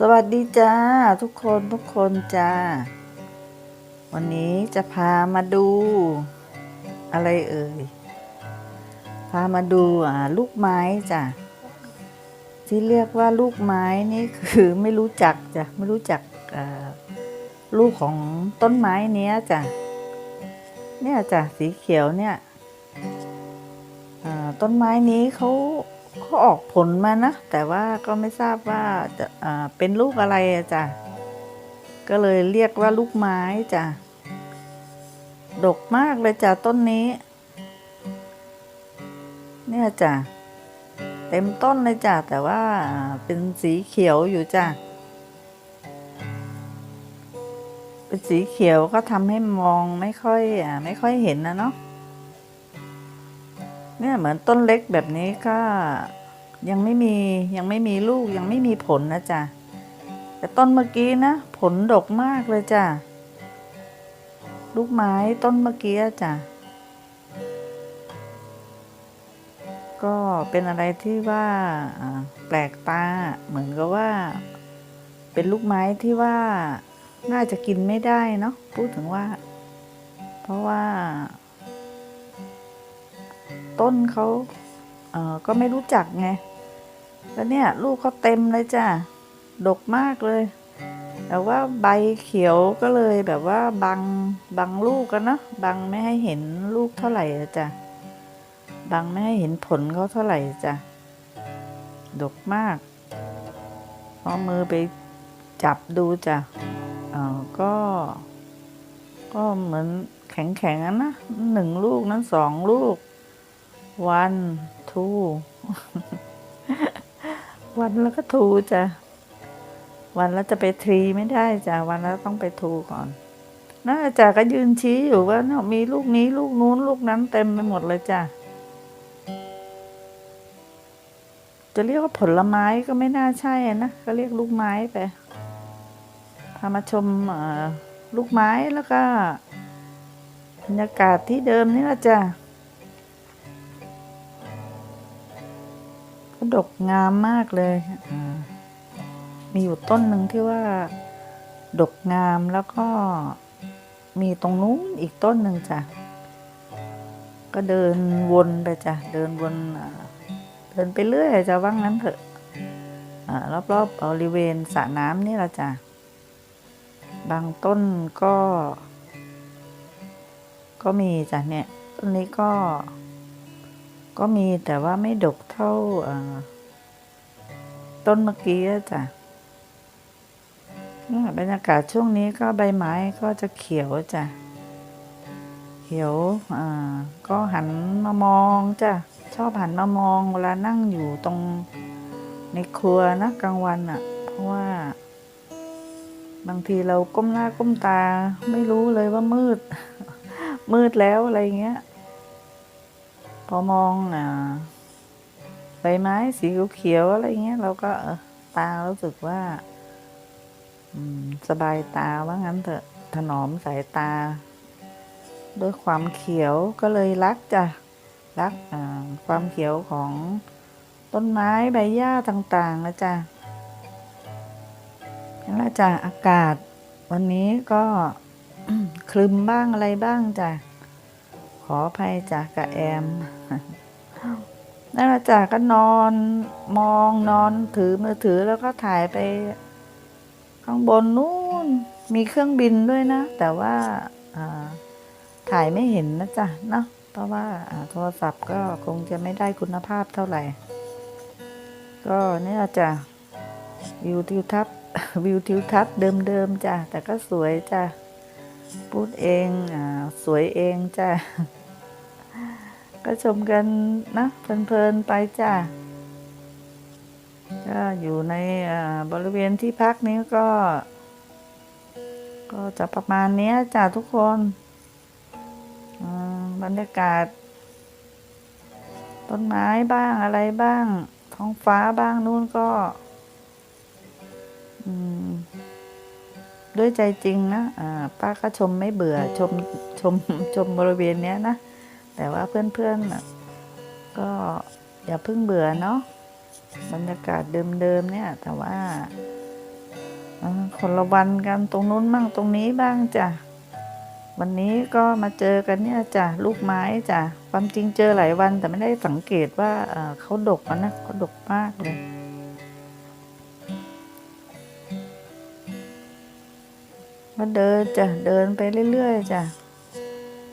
สวัสดีจ้า ทุกคนทุกคนจ้า วันนี้จะพามาดู อะไรเอ่ย พามาดูอ่าลูกไม้จ้ะที่เรียกว่าลูกไม้นี่คือไม่รู้จักจ้ะไม่รู้จักอ่าลูกของต้นไม้เนี้ยจ้ะเนี่ยจ้ะสีเขียวเนี่ยอ่าต้นไม้นี้เขา เขาออกผลมานะ แต่ว่าก็ไม่ทราบว่าจะเป็นลูกอะไรจ้ะ ก็เลยเรียกว่าลูกไม้จ้ะ ดกมากเลยจ้ะต้นนี้ เนี่ยจ้ะ เต็มต้นเลยจ้ะ แต่ว่าเป็นสีเขียวอยู่จ้ะ เป็นสีเขียวก็ทำให้มองไม่ค่อยอไม่ค่อยเห็นนะเนาะ เนี่ยเหมือนต้นเล็กแบบนี้ก็ยังไม่มียังไม่มีลูกยังไม่มีผลนะจ๊ะแต่ต้นเมื่อกี้นะ ผลดกมากเลยจ้ะลูกไม้ต้นเมื่อกี้จ้ะก็เป็นอะไรที่ว่าแปลกตาเหมือนกับว่า เป็นลูกไม้ที่ว่าน่าจะกินไม่ได้เนาะพูดถึงว่า เพราะว่า ต้นเขาเออก็ไม่รู้จักไง แล้วเนี่ยลูกเขาเต็มเลยจ้ะ ดกมากเลย แต่ว่าใบเขียวก็เลยแบบว่าบังบังลูกกันนะบังไม่ให้เห็นลูกเท่าไหร่จ้ะ บังไม่ให้เห็นผลเขาเท่าไหร่จ้ะ ดกมากเอามือไปจับดูจ้ะเออก็ ก็เหมือนแข็งๆนะหนึ่งลูกนั้นสองลูก วันทูวันแล้วก็ทูจ้ะ วันแล้วจะไปทรีไม่ได้จ้ะ วันแล้วต้องไปทูก่อนน่าจะก็ยืนชี้อยู่ว่าเนี่ยมีลูกนี้ลูกนู้นลูกนั้นเต็มไปหมดเลยจ้ะ จะเรียกว่าผลไม้ก็ไม่น่าใช่นะ ก็เรียกลูกไม้ไปพามาชมลูกไม้แล้วก็บรรยากาศที่เดิมนี่แหละจ้ะ ก็ดกงามมากเลยมีอยู่ต้นหนึ่งที่ว่า ดกงามแล้วก็มีตรงนู้นอีกต้นหนึ่งจ้ะ ก็เดินวนไปจ้ะ เดินวนเดินไปเรื่อยจะว่างั้นเถอะรอบๆบริเวณสระน้ำนี่ละจ้ะ บางต้นก็ ก็มีจ้ะเนี่ย ต้นนี้ก็ ก็มีแต่ว่าไม่ดกเท่าต้นเมื่อกี้จ้ะบรรยากาศช่วงนี้ก็ใบไม้ก็จะเขียวจ้ะ เขียวก็หันมามองจ้ะ ชอบหันมามองเวลานั่งอยู่ตรงในครัวนะกลางวันอะ่ะ เพราะว่า บางทีเราก้มหน้าก้มตา ไม่รู้เลยว่ามืด มืดแล้วอะไรเงี้ย พอมองอ่าใบไม้สีเขียวๆอะไรเงี้ยเราก็เออตารู้สึกว่าสบายตาว่างั้นเถอะถนอมสายตา ด้วยความเขียวก็เลยรักจ้ะรักความเขียวของต้นไม้ใบหญ้าต่างๆนะจ๊ะนั่นแหละจ้ะอากาศ วันนี้ก็คลึมบ้างอะไรบ้างจ้ะ ขออภัยจ้ะกับแอมนั่นแหละจ้ะก็นอนมองนอนถือมือถือแล้วก็ถ่ายไป ข้างบนนู้นมีเครื่องบินด้วยนะ แต่ว่าถ่ายไม่เห็นนะจ๊ะเนาะเพราะว่าอ่าโทรศัพท์ก็คงจะไม่ได้คุณภาพเท่าไหร่ ก็เนี่ยจ้ะวิวทิวทัศน์วิวทิวทัศน์เดิมๆจ้ะแต่ก็สวยจ้ะพูดเองอ่าสวยเองจ้ะ ก็ชมกันนะเพลินๆไปจ้ะก็อยู่ในบริเวณที่พักนี้ก็ ก็จะประมาณนี้จ้ะทุกคนอ่าบรรยากาศ ต้นไม้บ้างอะไรบ้าง ท้องฟ้าบ้างนู่นก็ด้วยใจจริงนะป้าก็ชมไม่เบื่อชมชมชมบริเวณเนี้ยนะ แต่ว่าเพื่อนๆก็อย่าเพิ่งเบื่อเนาะบรรยากาศเดิมๆเนี่ย แต่ว่าคนละวันกันตรงนู้นบ้างตรงนี้บ้างจ้ะวันนี้ก็มาเจอกันเนี่ยจ้ะลูกไม้จ้ะความจริงเจอหลายวัน แต่ไม่ได้สังเกตว่าเขาดกนะเขาดกมากเลยมาเดินจ้ะเดินไปเรื่อยๆจ้ะ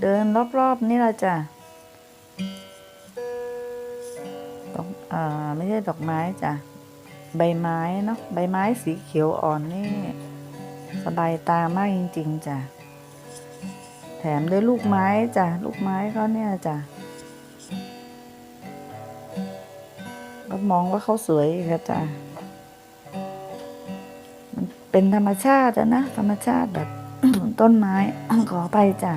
เดินรอบๆนี่ละจ้ะดอกอ่าไม่ใช่ดอกไม้จ้ะ ใบไม้เนาะใบไม้สีเขียวอ่อนนี่ สบายตามากจริง ๆจ้ะ แถมด้วยลูกไม้จ้ะ ลูกไม้เขาเนี่ยจ้ะก็มองว่าเขาสวยค่ะจ้ะมันเป็นธรรมชาติอะนะ ธรรมชาติแบบ ต้นไม้ขอไปจ้ะ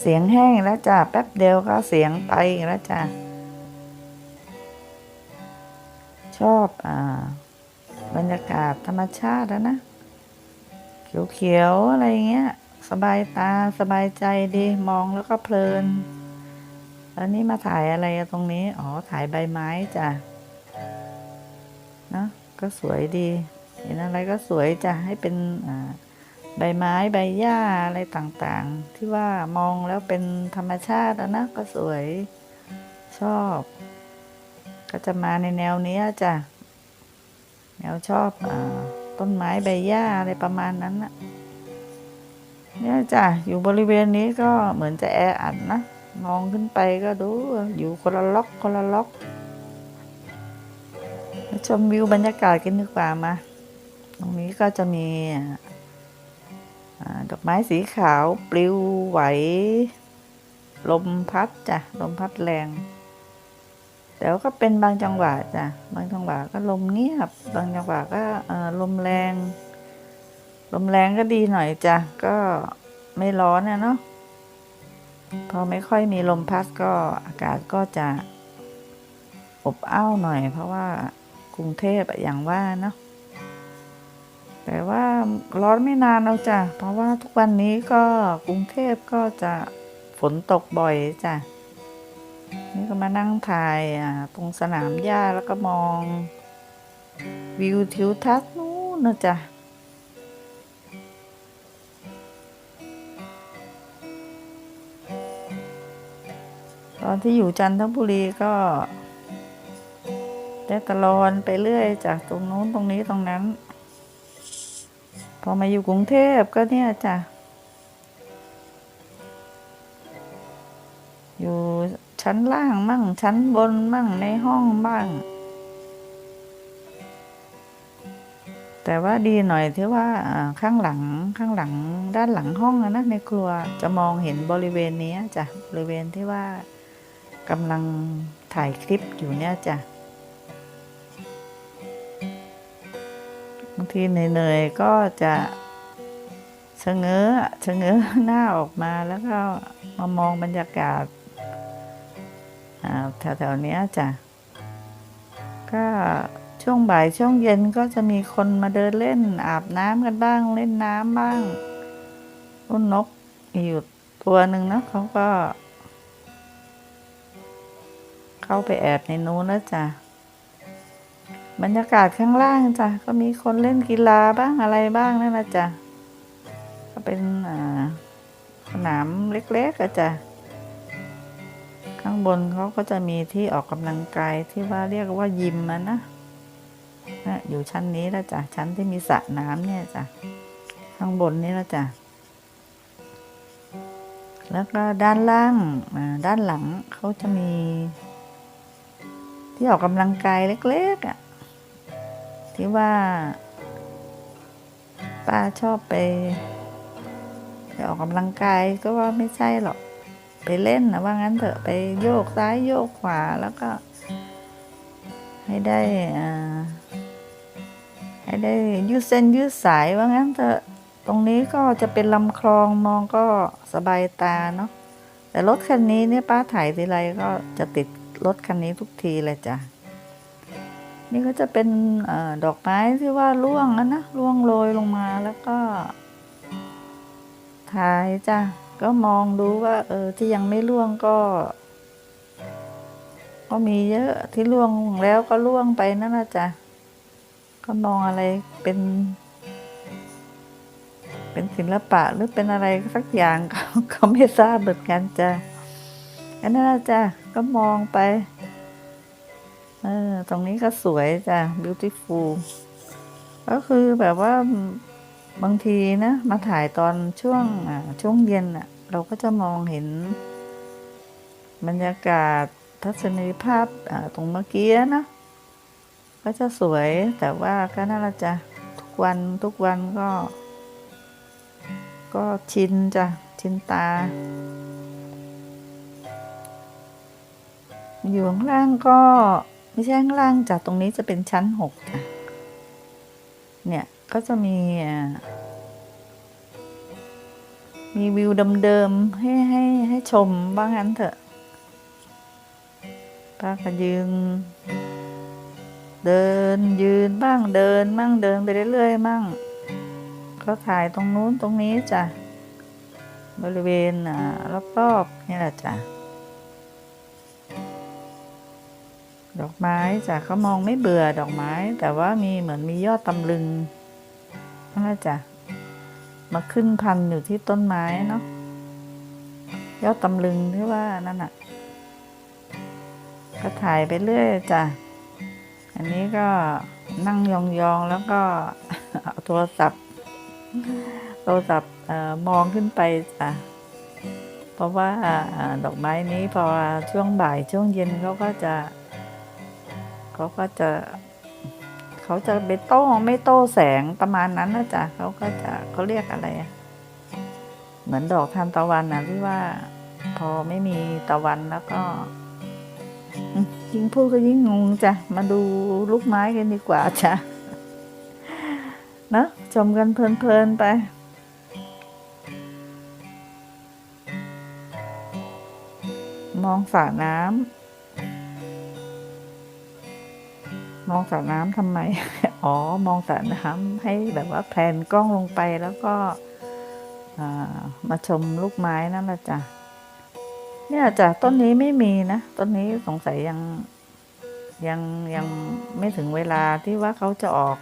เสียงแห้งแล้วจ้ะแป๊บเดียวก็เสียงไปแล้วจ้ะชอบอ่าบรรยากาศธรรมชาติแล้วนะ เขียวๆอะไรเงี้ย สบายตาสบายใจดีมองแล้วก็เพลิน แล้วนี่มาถ่ายอะไรตรงนี้ อ๋อถ่ายใบไม้จ้ะเนะก็สวยดี เห็นอะไรก็สวยจ้ะให้เป็นอ่า ใบไม้ใบหญ้าอะไรต่างๆ ที่ว่ามองแล้วเป็นธรรมชาติอนะก็สวยชอบ ก็จะมาในแนวนี้จ้ะแนวชอบอต้นไม้ใบหญ้าอะไรประมาณนั้นนะเนี่ยจ้ะอยู่บริเวณนี้ก็เหมือนจะแออัดนะมองขึ้นไปก็ดูอยู่คนละล็อกคนละล็อกชมวิวบรรยากาศกันดีกว่ามา ตรงนี้ก็จะมี ดอกไม้สีขาวปลิวไหว ลมพัดจ้ะลมพัดแรง แต่ก็เป็นบางจังหวะจ้ะบางจังหวะก็ลมเงียบ บางจังหวะก็ลมแรง ลมแรงก็ดีหน่อยจ้ะก็ไม่ร้อนนะเนาะพอไม่ค่อยมีลมพัดก็อากาศก็จะอบอ้าวหน่อย เพราะว่ากรุงเทพอย่างว่าเนาะ แต่ว่าร้อนไม่นานเอาจ้ะ เพราะว่าทุกวันนี้ก็กรุงเทพก็จะฝนตกบ่อยจ้ะ นี่ก็มานั่งถ่ายอ่าตรงสนามหญ้าแล้วก็มอง วิวทิวทัศน์นู้นนะจ๊ะตอนที่อยู่จันทบุรีก็ได้ตลอนไปเรื่อยจากตรงนู้นตรงนี้ตรงนั้น พอมาอยู่กรุงเทพก็เนี่ยจ้ะ อยู่ชั้นล่างมั่ง ชั้นบนมั่งในห้องบ้าง แต่ว่าดีหน่อยที่ว่าข้างหลังข้างหลังด้านหลังห้องนะในครัวจะมองเห็นบริเวณนี้จ้ะบริเวณที่ว่ากำลังถ่ายคลิปอยู่เนี่ยจ้ะ บางทีเหนื่อยๆก็จะชะเง้อชะเง้อหน้าออกมาแล้วก็มามองบรรยากาศแถวๆนี้จ้ะก็ช่วงบ่ายช่วงเย็นก็จะมีคนมาเดินเล่นอาบน้ำกันบ้างเล่นน้ำบ้างรุ่นนกอยู่ตัวหนึ่งนะเขาก็ เข้าไปแอบในนู้นแล้วจ้ะ บรรยากาศข้างล่างจ้ะก็มีคนเล่นกีฬาบ้างอะไรบ้างนั่นนะจ้ะก็เป็นสนามเล็กๆอะจ้ะข้างบนเขาก็จะมีที่ออกกำลังกายที่ว่าเรียกว่ายิมนะนะอยู่ชั้นนี้แล้วจ้ะชั้นที่มีสระน้ำเนี่ยจ้ะข้างบนนี้แล้วจ้ะแล้วก็ด้านล่างด้านหลังเขาจะมี ที่ออกกำลังกายเล็กๆอะ ที่ว่า ป้าชอบไปไปออกกำลังกายก็ว่าไม่ใช่หรอก ไปเล่นนะว่างั้นเถอะไปโยกซ้ายโยกขวาแล้วก็ ให้ได้อ่าให้ได้ยืดเส้นยืดสายว่างั้นเถอะตรงนี้ก็จะเป็นลำคลองมองก็สบายตาเนาะแต่รถคันนี้เนี่ยป้าถ่ายทีไรก็จะติดรถคันนี้ทุกทีเลยจ้ะ นี่ก็จะเป็นอดอกไม้ที่ว่าร่วงอะนะร่วงโรยลงมาแล้วก็ถ่ายจ้ะก็มองดูว่า เออที่ยังไม่ร่วงก็ ก็มีเยอะที่ร่วงแล้วก็ร่วงไปนั่นนะจ๊ะก็มองอะไรเป็น เป็นศิลปะหรือเป็นอะไรสักอย่างก็ก็ไม่ทราบเหมือนกันจ้ะอันนั้นนะจ้ะก็มองไป เออตรงนี้ก็สวยจ้ะ beautiful ก็คือแบบว่าบางทีนะ มาถ่ายตอนช่วงช่วงเย็นอะเราก็จะมองเห็น บรรยากาศทัศนียภาพตรงเมื่อกี้นะ ก็จะสวยแต่ว่าก็น่าจะทุกวันทุกวันก็ ก็ชินจ้ะ ชินตา อยู่ข้างล่างก็ ไม่ใช่ข้างล่างจากตรงนี้จะเป็นชั้นหกจ้ะเนี่ยก็จะมี มีวิวเดิมๆให้ให้ให้ชมบ้างงั้นเถอะป้าก็ยืนเดินยืนบ้างเดินบ้างเดินไปเรื่อยๆบ้างก็ถ่ายตรงนู้นตรงนี้จ้ะบริเวณอ่ารอบๆนี่แหละจ้ะ ดอกไม้จ้ะเขามองไม่เบื่อดอกไม้ แต่ว่ามีเหมือนมียอดตำลึงนั่นแหละจ้ะมาขึ้นพันอยู่ที่ต้นไม้เนาะยอดตำลึงที่ว่านั่นน่ะก็ถ่ายไปเรื่อยจ้ะ อันนี้ก็นั่งยองๆแล้วก็เอาโทรศัพท์ โทรศัพท์เออมองขึ้นไปจ้ะ เพราะว่าอ่าดอกไม้นี้พอช่วงบ่ายช่วงเย็นเขาก็จะ เขาก็จะ เขาจะไปโต้ไม่โต้แสงประมาณนั้นนะจ๊ะเขาก็จะเขาเรียกอะไรอะเหมือนดอกทานตะวันนะที่ว่า พอไม่มีตะวันแล้วก็ยิ่งพูดก็ยิ่งงงจ้ะ มาดูลูกไม้กันดีกว่าจ้ะนะชมกันเพลินๆไปมองสระน้ำ มองสระน้ำทำไม อ๋อ มองสระน้ำให้แบบว่าแพนกล้องลงไปแล้วก็มาชมลูกไม้นั่นแหละจ้ะ เนี่ยจ้ะต้นนี้ไม่มีนะ ต้นนี้สงสัยยังยังยังไม่ถึงเวลาที่ว่าเขาจะออก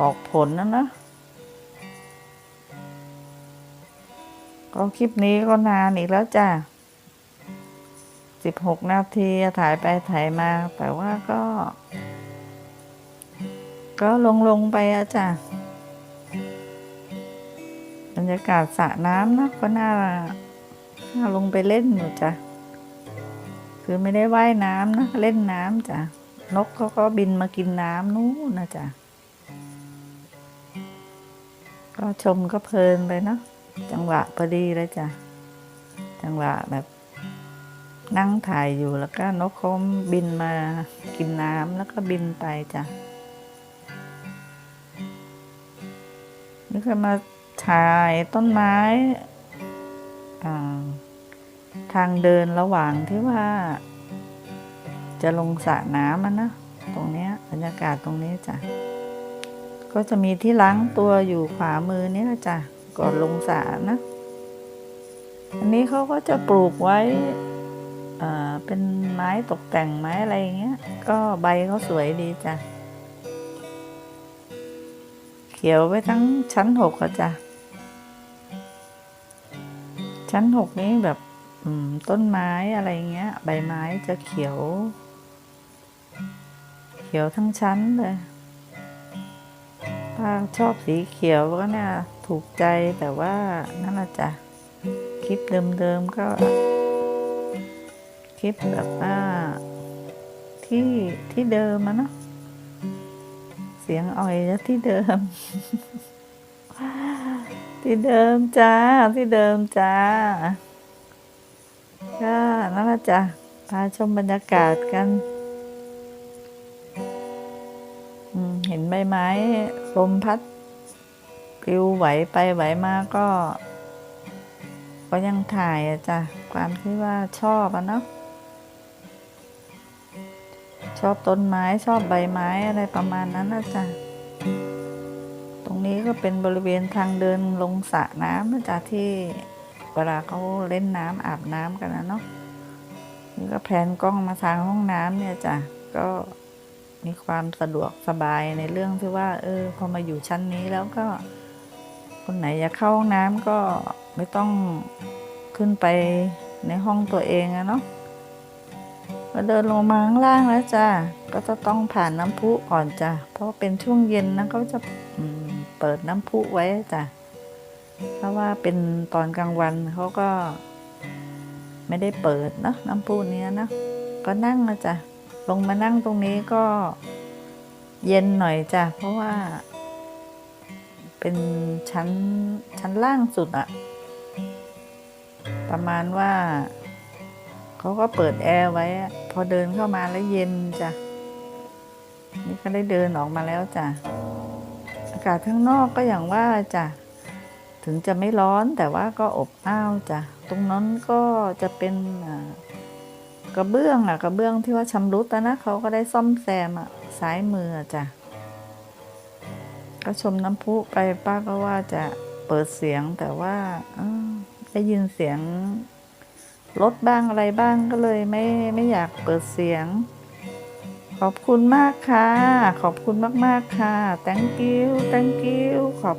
ออกผลนะนะก็คลิปนี้ก็นานอีกแล้วจ้ะ สิบหกนาทีถ่ายไปถ่ายมา แต่ว่าก็ ก็ลงลงไปอะจ้ะบรรยากาศสระน้ำนะก็น่าน่าลงไปเล่นอยู่จ้ะคือไม่ได้ว่ายน้ำนะเล่นน้ำจ้ะนกเขาก็บินมากินน้ำนู้นนะจ้ะก็ชมก็เพลินไปเนาะจังหวะพอดีเลยจ้ะ จังหวะแบบ นั่งถ่ายอยู่แล้วก็นกเขาบินมากินน้ำแล้วก็บินไปจ้ะนี่ก็มาถ่ายต้นไม้ทางเดินระหว่างที่ว่า จะลงสระน้ำมันนะ ตรงเนี้ยบรรยากาศตรงนี้จ้ะ ก็จะมีที่ล้างตัวอยู่ขวามือนี่นะจ้ะก่อนลงสระนะ อันนี้เขาก็จะปลูกไว้ เป็นไม้ตกแต่งไม้อะไรอย่างเงี้ย ก็ใบเขาสวยดีจ้ะ เขียวไปทั้งชั้นหกอะจ้ะ ชั้นหกนี้แบบต้นไม้อะไรเงี้ย ใบไม้จะเขียว เขียวทั้งชั้นเลยถ้าชอบสีเขียวก็เนี่ย ถูกใจแต่ว่านั่นแหละจ้ะ คลิปเดิมๆก็ คลิปแบบว่าที่ที่เดิมอะเนาะเสียงอ่อยจะที่เดิม ที่เดิมจ้าที่เดิมจ้าก็นั่นละจ้ะพาชมบรรยากาศกันเห็นใบไม้ลมพัดปลิวไหวไปไหวมาก็ ก็ยังถ่ายอะจ้ะความที่ว่าชอบอะเนาะ ชอบต้นไม้ชอบใบไม้อะไรประมาณนั้นนะจ๊ะตรงนี้ก็เป็นบริเวณทางเดินลงสระน้ำนะจ๊ะที่เวลาเขาเล่นน้ำอาบน้ำกันนะเนาะนี่ก็แพนกล้องมาทางห้องน้ำเนี่ยจ้ะก็มีความสะดวกสบายในเรื่องที่ว่า เออ พอมาอยู่ชั้นนี้แล้วก็ คนไหนอยากเข้าห้องน้ำก็ไม่ต้องขึ้นไปในห้องตัวเองอะเนาะ ก็เดินลงมาข้างล่างแล้วจ้ะก็จะต้องผ่านน้ำพุก่อนจ้ะเพราะเป็นช่วงเย็นนะเขาจะอืเปิดน้ำพุไว้จ้ะเพราะว่าเป็นตอนกลางวันเขาก็ ไม่ได้เปิดเนอะน้ำพุเนี้ยนะก็นั่งนะจ้ะลงมานั่งตรงนี้ก็เย็นหน่อยจ้ะเพราะว่า เป็นชั้นชั้นล่างสุดอะประมาณว่า เขาก็เปิดแอร์ไว้ พอเดินเข้ามาแล้วเย็นจ้ะ นี่ก็ได้เดินออกมาแล้วจ้ะ อากาศข้างนอกก็อย่างว่าจ้ะ ถึงจะไม่ร้อนแต่ว่าก็อบอ้าวจ้ะ ตรงนั้นก็จะเป็นกระเบื้องอะกระเบื้องที่ว่าชำรุดนะเขาก็ได้ซ่อมแซมอะซ้ายมือจ้ะก็ชมน้ำพุไปป้าก็ว่าจะเปิดเสียงแต่ว่าได้ยินเสียง รถบ้างอะไรบ้างก็เลยไม่ไม่อยากเปิดเสียง ขอบคุณมากค่ะ ขอบคุณมาก ๆ ค่ะ thank you thank you ขอบ